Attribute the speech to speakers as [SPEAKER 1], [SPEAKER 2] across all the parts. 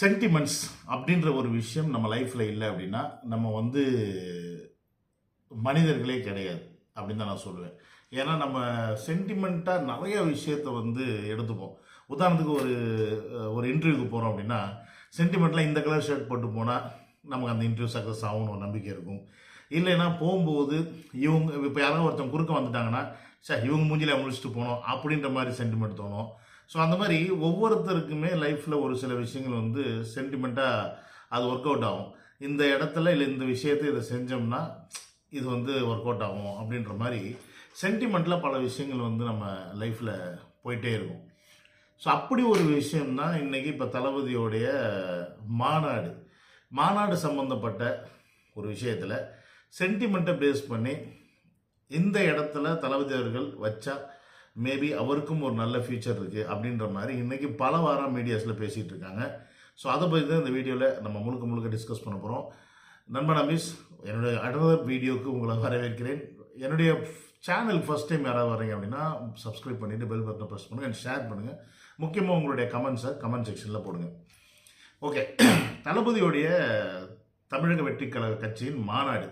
[SPEAKER 1] Sentiments அப்படின்ற ஒரு விஷயம் நம்ம லைஃப்பில் இல்லை அப்படின்னா நம்ம வந்து மனிதர்களே கிடையாது அப்படின்னு தான் நான் சொல்லுவேன். ஏன்னா நம்ம சென்டிமெண்ட்டாக நிறைய விஷயத்த வந்து எடுத்துப்போம். உதாரணத்துக்கு ஒரு ஒரு இன்டர்வியூக்கு போகிறோம் அப்படின்னா சென்டிமெண்ட்டில் இந்த கலர் ஷர்ட் போட்டு போனால் நமக்கு அந்த இன்டர்வியூ சக்ஸஸ் ஆகும்னு ஒரு நம்பிக்கை இருக்கும். இல்லைன்னா போகும்போது இவங்க இப்போ யாராவது ஒருத்தவங்க குறுக்க வந்துட்டாங்கன்னா சார் இவங்க மூஞ்சில முடிச்சுட்டு போனோம் அப்படின்ற மாதிரி சென்டிமெண்ட் தோணும். ஸோ அந்த மாதிரி ஒவ்வொருத்தருக்குமே லைஃப்பில் ஒரு சில விஷயங்கள் வந்து சென்டிமெண்ட்டாக அது ஒர்க் அவுட் ஆகும். இந்த இடத்துல இல்லை இந்த விஷயத்தை இதை செஞ்சோம்னா இது வந்து ஒர்க் அவுட் ஆகும் அப்படின்ற மாதிரி சென்டிமெண்ட்டில் பல விஷயங்கள் வந்து நம்ம லைஃப்பில் போயிட்டே இருக்கும். ஸோ அப்படி ஒரு விஷயம்தான் இன்றைக்கி இப்போ தளபதியோடைய மாநாடு. மாநாடு சம்மந்தப்பட்ட ஒரு விஷயத்தில் சென்டிமெண்ட்டை பேஸ் பண்ணி இந்த இடத்துல தளபதி அவர்கள் வச்சா மேபி அவருக்கும் ஒரு நல்ல ஃபியூச்சர் இருக்குது அப்படின்ற மாதிரி இன்றைக்கி பல வாரம் மீடியாஸில் பேசிகிட்டு இருக்காங்க. ஸோ அதை பற்றி தான் இந்த வீடியோவில் நம்ம முழுக்க முழுக்க டிஸ்கஸ் பண்ண போகிறோம் நண்பன் அமீஸ் என்னுடைய அடுத்த வீடியோவுக்கு உங்களை வரவேற்கிறேன். என்னுடைய சேனல் ஃபஸ்ட் டைம் யாராவது வரீங்க அப்படின்னா சப்ஸ்கிரைப் பண்ணிவிட்டு பெல் பட்டனை ப்ரெஸ் பண்ணுங்கள் அண்ட் ஷேர் பண்ணுங்கள் முக்கியமாக உங்களுடைய கமெண்ட்ஸை கமெண்ட் செக்ஷனில் போடுங்க. ஓகே தளபதியோடைய தமிழக வெற்றி கழக கட்சியின் மாநாடு.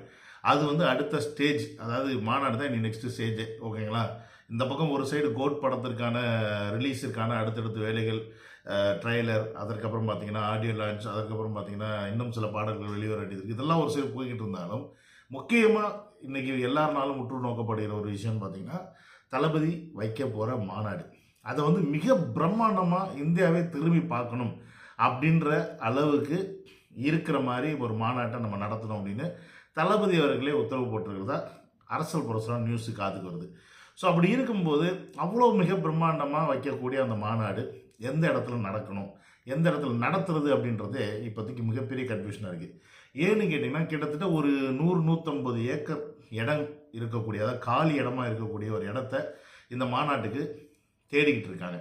[SPEAKER 1] அது வந்து அடுத்த ஸ்டேஜ் அதாவது மாநாடு தான் இனி நெக்ஸ்ட் ஸ்டேஜ் ஓகேங்களா இந்த பக்கம் ஒரு சைடு கோட் படத்திற்கான ரிலீஸிற்கான அடுத்தடுத்த வேலைகள் ட்ரைலர் அதற்கப்புறம் பார்த்தீங்கன்னா ஆடியோ லான்ச் அதுக்கப்புறம் பார்த்தீங்கன்னா இன்னும் சில பாடல்கள் வெளிவர வேண்டியது இதெல்லாம் ஒரு சைடு போய்கிட்டு இருந்தாலும் முக்கியமாக இன்றைக்கி எல்லாருனாலும் உற்று நோக்கப்படுகிற ஒரு விஷயம் பார்த்தீங்கன்னா தளபதி வைக்க போகிற மாநாடு. அதை வந்து மிக பிரம்மாண்டமாக இந்தியாவே திரும்பி பார்க்கணும் அப்படின்ற அளவுக்கு இருக்கிற மாதிரி ஒரு மாநாட்டை நம்ம நடத்தணும் அப்படின்னு தளபதி அவர்களே உத்தரவு போட்டிருக்கிறதா அரசல் புரசரம் நியூஸு காத்துக்கு வருது. ஸோ அப்படி இருக்கும்போது அவ்வளோ மிக பிரம்மாண்டமாக வைக்கக்கூடிய அந்த மாநாடு எந்த இடத்துல நடக்கணும்? எந்த இடத்துல நடத்துறது அப்படின்றதே இப்போதைக்கு மிகப்பெரிய கன்ஃபியூஷனாக இருக்குது ஏன்னு கேட்டிங்கன்னா கிட்டத்தட்ட ஒரு நூறு நூற்றம்பது ஏக்கர் இடம் இருக்கக்கூடிய அதாவது காலி இடமா இருக்கக்கூடிய ஒரு இடத்த இந்த மாநாட்டுக்கு தேடிக்கிட்டு இருக்காங்க.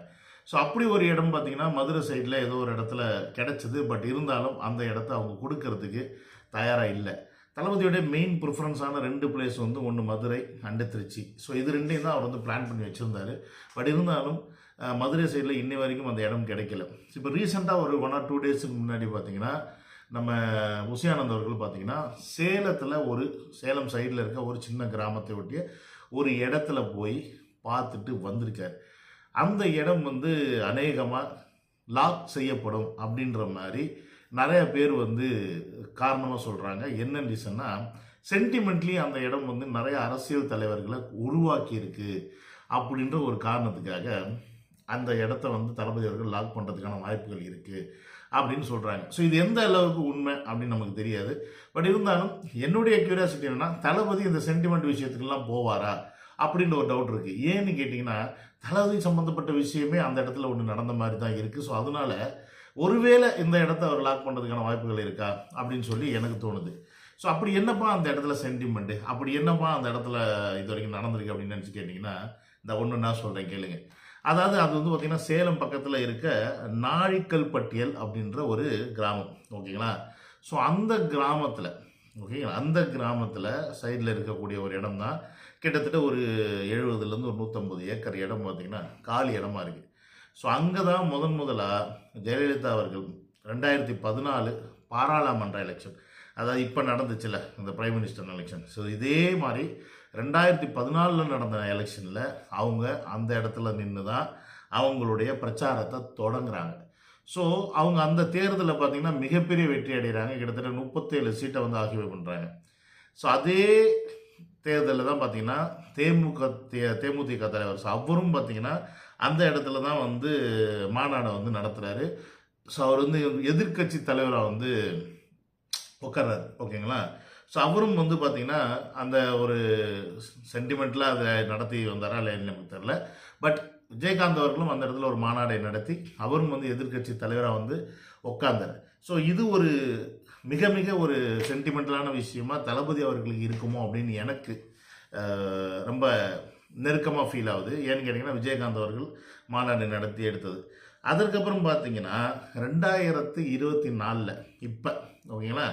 [SPEAKER 1] ஸோ அப்படி ஒரு இடம் பார்த்திங்கன்னா மதுரை சைடில் ஏதோ ஒரு இடத்துல கிடச்சிது. பட் இருந்தாலும் அந்த இடத்த அவங்க கொடுக்கறதுக்கு தயாராக இல்லை. தளபதியோட மெயின் ப்ரிஃபரன்ஸான ரெண்டு பிளேஸ் வந்து ஒன்று மதுரை அண்டு திருச்சி. ஸோ இது ரெண்டையும் தான் அவர் வந்து பிளான் பண்ணி வச்சுருந்தாரு. பட் இருந்தாலும் மதுரை சைடில் இன்னி வரைக்கும் அந்த இடம் கிடைக்கல. இப்போ ரீசெண்டாக ஒரு ஒன் ஆர் டூ டேஸுக்கு முன்னாடி பார்த்தீங்கன்னா நம்ம உசியானந்த் அவர்கள் பார்த்தீங்கன்னா சேலத்தில் ஒரு சேலம் சைடில் இருக்க ஒரு சின்ன கிராமத்தை ஒட்டிய ஒரு இடத்துல போய் பார்த்துட்டு வந்திருக்கார். அந்த இடம் வந்து அநேகமாக லாக் செய்யப்படும் அப்படின்ற மாதிரி நிறைய பேர் வந்து காரணமாக சொல்கிறாங்க என்ன ரீசன்னா சென்டிமெண்ட்லி அந்த இடம் வந்து நிறைய அரசியல் தலைவர்களை உருவாக்கி இருக்கு அப்படின்ற ஒரு காரணத்துக்காக அந்த இடத்த வந்து தளபதி அவர்கள் லாக் பண்ணுறதுக்கான வாய்ப்புகள் இருக்குது அப்படின்னு சொல்கிறாங்க ஸோ இது எந்த அளவுக்கு உண்மை அப்படின்னு நமக்கு தெரியாது. பட் இருந்தாலும் என்னுடைய கியூரியாசிட்டி என்னென்னா தளபதி இந்த சென்டிமெண்ட் விஷயத்துக்கெல்லாம் போவாரா அப்படின்ற ஒரு டவுட் இருக்குது ஏன்னு கேட்டிங்கன்னா தளபதி சம்மந்தப்பட்ட விஷயமே அந்த இடத்துல ஒன்று நடந்த மாதிரி தான் இருக்குது ஸோ அதனால ஒருவேளை இந்த இடத்த அவர் லாக் பண்ணுறதுக்கான வாய்ப்புகள் இருக்கா? அப்படின்னு சொல்லி எனக்கு தோணுது. ஸோ அப்படி என்னப்பா அந்த இடத்துல சென்டிமெண்ட்டு அப்படி என்னப்பா அந்த இடத்துல இது வரைக்கும் நடந்திருக்கு அப்படின்னு நினச்சி கேட்டிங்கன்னா இந்த ஒன்று நான் சொல்கிறேன் கேளுங்க. அதாவது அது வந்து பார்த்திங்கன்னா சேலம் பக்கத்தில் இருக்க நாழிக்கல் பட்டியல் அப்படின்ற ஒரு கிராமம். ஓகேங்களா? ஸோ அந்த கிராமத்தில் ஓகேங்களா? அந்த கிராமத்தில் சைடில் இருக்கக்கூடிய ஒரு இடம் தான் கிட்டத்தட்ட ஒரு எழுபதுலேருந்து ஒரு நூற்றம்பது ஏக்கர் இடம் பார்த்திங்கன்னா காலி இடமா இருக்குது ஸோ அங்கே தான் முதன் முதலாக ஜெயலலிதா அவர்கள் ரெண்டாயிரத்தி பதினாலு பாராளுமன்ற எலெக்ஷன் அதாவது இப்போ நடந்துச்சுல இந்த பிரைம் மினிஸ்டர் எலெக்ஷன் ஸோ இதே மாதிரி ரெண்டாயிரத்தி பதினாலில் நடந்த எலெக்ஷனில் அவங்க அந்த இடத்துல நின்று தான் அவங்களுடைய பிரச்சாரத்தை தொடங்குறாங்க. ஸோ அவங்க அந்த தேர்தலில் பார்த்தீங்கன்னா மிகப்பெரிய வெற்றி அடைகிறாங்க கிட்டத்தட்ட முப்பத்தேழு சீட்டை வந்து ஆக்கியவை பண்ணுறாங்க ஸோ அதே தேர்தலில் தான் பார்த்திங்கன்னா தேமுக தே தேமுதிக தலைவர். ஸோ அவரும் பார்த்திங்கன்னா அந்த இடத்துல தான் வந்து மாநாடை வந்து நடத்துகிறாரு ஸோ அவர் வந்து எதிர்க்கட்சி தலைவராக வந்து உட்கார்றாரு ஓகேங்களா? ஸோ அவரும் வந்து பார்த்தீங்கன்னா அந்த ஒரு சென்டிமெண்ட்டில் அதை நடத்தி வந்தாரா இல்லைன்னு தெரில பட் விஜயகாந்த் அவர்களும் அந்த இடத்துல ஒரு மாநாடை நடத்தி அவரும் வந்து எதிர்க்கட்சி தலைவராக வந்து உட்கார்ந்தார் ஸோ இது ஒரு மிக மிக ஒரு சென்டிமெண்டலான விஷயமா தளபதி அவர்களுக்கு இருக்குமோ அப்படின்னு எனக்கு ரொம்ப நெருக்கமாக ஃபீல் ஆகுது. ஏன்னு கேட்டிங்கன்னா விஜயகாந்த் அவர்கள் மாநாடு நடத்தி எடுத்தது. அதற்கப்புறம் பார்த்தீங்கன்னா ரெண்டாயிரத்து இருபத்தி நாலில் இப்போ ஓகேங்களா?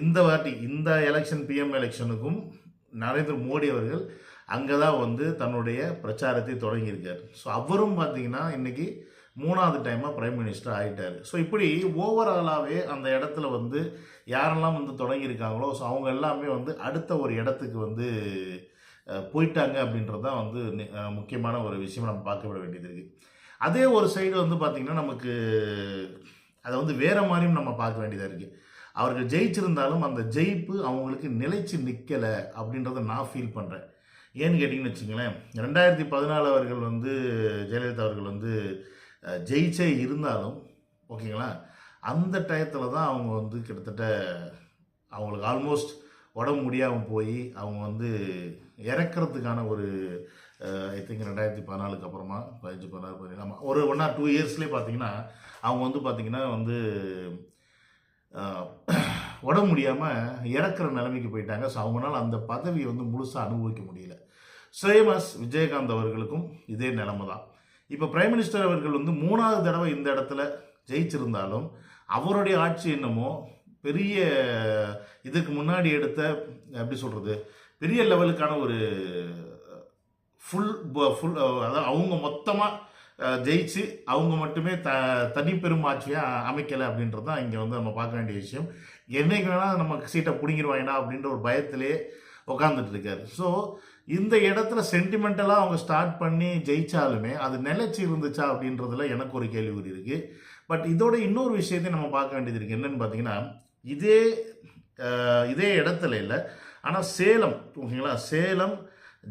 [SPEAKER 1] இந்த வாட்டி இந்த எலெக்ஷன் பிஎம் எலெக்ஷனுக்கும் நரேந்திர மோடி அவர்கள் அங்கே தான் வந்து தன்னுடைய பிரச்சாரத்தை தொடங்கியிருக்கார். ஸோ அவரும் பார்த்தீங்கன்னா இன்றைக்கி மூணாவது டைமாக பிரைம் மினிஸ்டர் ஆகிட்டார் ஸோ இப்படி ஓவராலாகவே அந்த இடத்துல வந்து யாரெல்லாம் வந்து தொடங்கியிருக்காங்களோ ஸோ அவங்க எல்லாமே வந்து அடுத்த ஒரு இடத்துக்கு வந்து போயிட்டாங்க அப்படின்றது தான் வந்து நி- முக்கியமான ஒரு விஷயம் நம்ம பார்க்கப்பட வேண்டியது இருக்குது அதே ஒரு சைடு வந்து பார்த்திங்கன்னா நமக்கு அதை வந்து வேறு மாதிரியும் நம்ம பார்க்க வேண்டியதாக இருக்குது அவர்கள் ஜெயிச்சிருந்தாலும் அந்த ஜெயிப்பு அவங்களுக்கு நிலைச்சு நிற்கலை அப்படின்றத நான் ஃபீல் பண்ணுறேன் ஏன்னு கேட்டிங்கன்னு வச்சுங்களேன் ரெண்டாயிரத்தி பதினாலு அவர்கள் வந்து ஜெயலலிதா அவர்கள் வந்து ஜெயிச்சே இருந்தாலும் ஓகேங்களா? அந்த டயத்தில் தான் அவங்க வந்து கிட்டத்தட்ட அவங்களுக்கு ஆல்மோஸ்ட் உடம்பு முடியாமல் போய் அவங்க வந்து இறக்கிறதுக்கான ஒரு ஐ திங்க் ரெண்டாயிரத்தி பதினாலுக்கு அப்புறமா பதினஞ்சு பதினாறு பதினேழு ஒரு ஒன் ஆர் டூ இயர்ஸ்லேயே பார்த்தீங்கன்னா அவங்க வந்து பார்த்திங்கன்னா வந்து உடம்பு முடியாமல் இறக்குற நிலைமைக்கு போயிட்டாங்க. ஸோ அவங்களால அந்த பதவியை வந்து முழுசாக அனுபவிக்க முடியல. ஸ்ரேமஸ் விஜயகாந்த் அவர்களுக்கும் இதே நிலைமை தான் இப்போ பிரைம் மினிஸ்டர் அவர்கள் வந்து மூணாவது தடவை இந்த இடத்துல ஜெயிச்சிருந்தாலும் அவருடைய ஆட்சி என்னமோ பெரிய இதுக்கு முன்னாடி எடுத்த எப்படி சொல்கிறது பெரிய லெவலுக்கான ஒரு ஃபுல் ஃபுல் அதாவது அவங்க மொத்தமாக ஜெயிச்சு அவங்க மட்டுமே த தனிப்பெரும் ஆட்சியாக அமைக்கலை அப்படின்றது தான் இங்கே வந்து நம்ம பார்க்க வேண்டிய விஷயம். என்னைக்கு வேணால் நம்ம சீட்டை பிடிங்கிருவாங்கடா அப்படின்ற ஒரு பயத்திலே உட்காந்துட்டு இருக்காரு. ஸோ இந்த இடத்துல சென்டிமெண்டலாக அவங்க ஸ்டார்ட் பண்ணி ஜெயித்தாலுமே அது நிலைச்சி இருந்துச்சா அப்படின்றதுல எனக்கு ஒரு கேள்வி இருக்குது பட் இதோட இன்னொரு விஷயத்தையும் நம்ம பார்க்க வேண்டியது இருக்குது என்னன்னு பார்த்தீங்கன்னா இதே இதே இடத்துல இல்லை. ஆனால் சேலம் ஓகேங்களா? சேலம்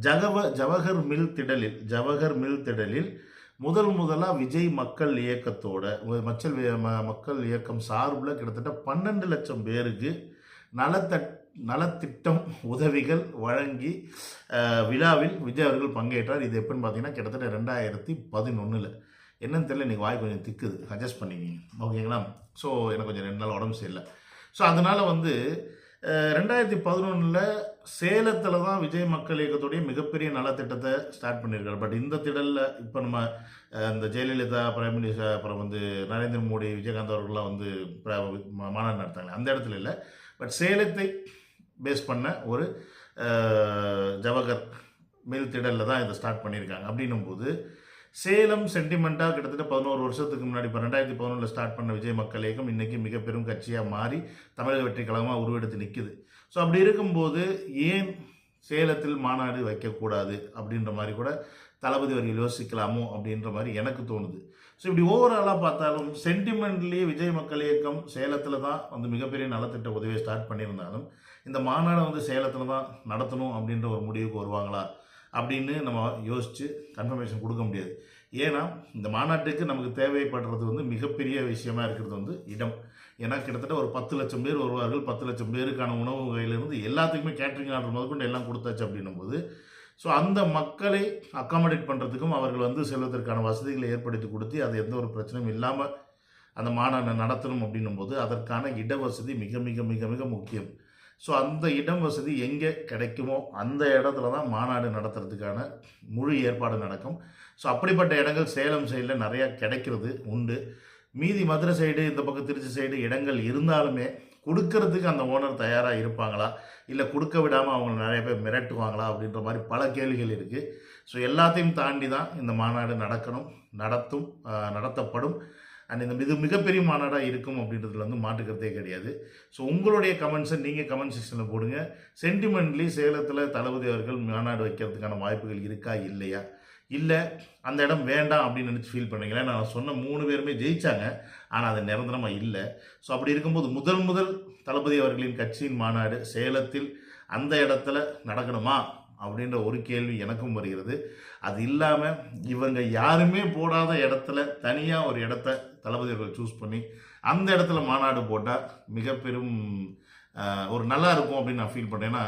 [SPEAKER 1] ஜகவ ஜவஹர் மில் திடலில் ஜவஹர் மில் திடலில் முதல் முதலாக விஜய் மக்கள் இயக்கத்தோட மச்சல் மக்கள் இயக்கம் சார்பில் கிட்டத்தட்ட பன்னெண்டு லட்சம் பேருக்கு நலத்தட் நலத்திட்டம் உதவிகள் வழங்கி விழாவில் விஜய் அவர்கள் பங்கேற்றார். இது எப்படின்னு பார்த்தீங்கன்னா கிட்டத்தட்ட ரெண்டாயிரத்தி பதினொன்றில் என்னன்னு தெரியல இன்றைக்கி வாய் கொஞ்சம் திக்குது. அட்ஜஸ்ட் பண்ணிக்கிங்க. ஓகேங்களா? ஸோ எனக்கு கொஞ்சம் ரெண்டு நாள் உடம்பு சரியில்லை. ஸோ அதனால் வந்து ரெண்டாயிரத்தி பதினொன்றில் சேலத்தில் தான் விஜய் மக்கள் இயக்கத்துடைய மிகப்பெரிய நலத்திட்டத்தை ஸ்டார்ட் பண்ணியிருக்காரு பட் இந்த திடலில் இப்போ நம்ம இந்த ஜெயலலிதா பிரைம் மினிஸ்டர் அப்புறம் வந்து நரேந்திர மோடி விஜயகாந்த் அவர்கள்லாம் வந்து மா- மாநாடு நடத்தாங்க அந்த இடத்துல இல்லை. பட் சேலத்தை பேஸ் பண்ண ஒரு ஜவஹர் மில் திடலில் தான் இதை ஸ்டார்ட் பண்ணியிருக்காங்க அப்படின்னும் போது சேலம் சென்டிமெண்ட்டாக கிட்டத்தட்ட பதினோரு வருஷத்துக்கு முன்னாடி இப்போ ரெண்டாயிரத்தி பதினொன்றில் ஸ்டார்ட் பண்ண விஜய் மக்கள் இயக்கம் இன்றைக்கி மிக பெரும் கட்சியாக மாறி தமிழக வெற்றி கழகமாக உருவெடுத்து நிற்குது ஸோ அப்படி இருக்கும்போது ஏன் சேலத்தில் மாநாடு வைக்கக்கூடாது அப்படின்ற மாதிரி கூட தளபதி அவர்கள் யோசிக்கலாமோ அப்படின்ற மாதிரி எனக்கு தோணுது. ஸோ இப்படி ஓவராலாக பார்த்தாலும் சென்டிமெண்ட்லேயே விஜய் மக்கள் இயக்கம் சேலத்தில் தான் வந்து மிகப்பெரிய நலத்திட்ட உதவியை ஸ்டார்ட் பண்ணியிருந்தாலும் இந்த மாநாடை வந்து சேலத்தில் தான் நடத்தணும் அப்படின்ற ஒரு முடிவுக்கு வருவாங்களா? அப்படின்னு நம்ம யோசித்து கன்ஃபர்மேஷன் கொடுக்க முடியாது. ஏன்னா இந்த மாநாட்டுக்கு நமக்கு தேவைப்படுறது வந்து மிகப்பெரிய விஷயமா இருக்கிறது வந்து இடம். ஏன்னா கிட்டத்தட்ட ஒரு பத்து லட்சம் பேர் வருவார்கள் பத்து லட்சம் பேருக்கான உணவு வகையிலிருந்து எல்லாத்துக்குமே கேட்ரிங் ஆர்டர் முதற்கொண்டு எல்லாம் கொடுத்தாச்சு அப்படின்னும் போது ஸோ அந்த மக்களை அக்காமடேட் பண்ணுறதுக்கும் அவர்கள் வந்து செல்வதற்கான வசதிகளை ஏற்படுத்தி கொடுத்து அது எந்த ஒரு பிரச்சனையும் இல்லாமல் அந்த மாநாட்டை நடத்தணும் அப்படின்னும் போது அதற்கான இட வசதி மிக மிக மிக மிக முக்கியம். ஸோ அந்த இடம் வசதி எங்கே கிடைக்குமோ அந்த இடத்துல தான் மாநாடு நடத்துறதுக்கான முழு ஏற்பாடு நடக்கும். ஸோ அப்படிப்பட்ட இடங்கள் சேலம் சைடில் நிறையா கிடைக்கிறது உண்டு. மீதி மதுரை சைடு இந்த பக்கம் திருச்சி சைடு இடங்கள் இருந்தாலுமே கொடுக்கறதுக்கு அந்த ஓனர் தயாராக இருப்பாங்களா? இல்லை கொடுக்க விடாமல் அவங்க நிறைய பேர் மிரட்டுவாங்களா? அப்படின்ற மாதிரி பல கேள்விகள் இருக்குது ஸோ எல்லாத்தையும் தாண்டி தான் இந்த மாநாடு நடக்கணும் நடத்தும் நடத்தப்படும். அண்ட் இந்த இது மிகப்பெரிய மாநாடாக இருக்கும் அப்படின்றதுல வந்து மாற்றுக்கிறதே கிடையாது. ஸோ உங்களுடைய கமெண்ட்ஸை நீங்கள் கமெண்ட் செக்ஷனில் போடுங்க. சென்டிமெண்ட்லி சேலத்தில் தளபதி அவர்கள் மாநாடு வைக்கிறதுக்கான வாய்ப்புகள் இருக்கா? இல்லையா? இல்லை அந்த இடம் வேண்டாம் அப்படின்னு நினச்சி ஃபீல் பண்ணீங்களா நான் சொன்ன மூணு பேருமே ஜெயித்தாங்க ஆனால் அது நிரந்தரமாக இல்லை. ஸோ அப்படி இருக்கும்போது முதல் முதல் தளபதி அவர்களின் கட்சியின் மாநாடு சேலத்தில் அந்த இடத்துல நடக்கணுமா? அப்படின்ற ஒரு கேள்வி எனக்கும் வருகிறது. அது இல்லாமல் இவங்க யாருமே போடாத இடத்துல தனியாக ஒரு இடத்த தளபதி அவர்கள் சூஸ் பண்ணி அந்த இடத்துல மாநாடு போட்டால் மிக பெரும் ஒரு நல்லா இருக்கும் அப்படின்னு நான் ஃபீல் பண்ணேன்னா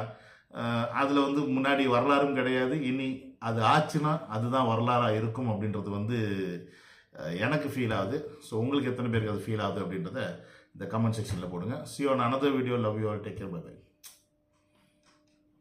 [SPEAKER 1] அதில் வந்து முன்னாடி வரலாறும் கிடையாது. இனி அது ஆச்சுன்னா அதுதான் வரலாறாக இருக்கும் அப்படின்றது வந்து எனக்கு ஃபீல் ஆகுது. ஸோ உங்களுக்கு எத்தனை பேருக்கு அது ஃபீல் ஆகுது அப்படின்றத இந்த கமெண்ட் செக்ஷனில் போடுங்க. See you in another video love you all take care bye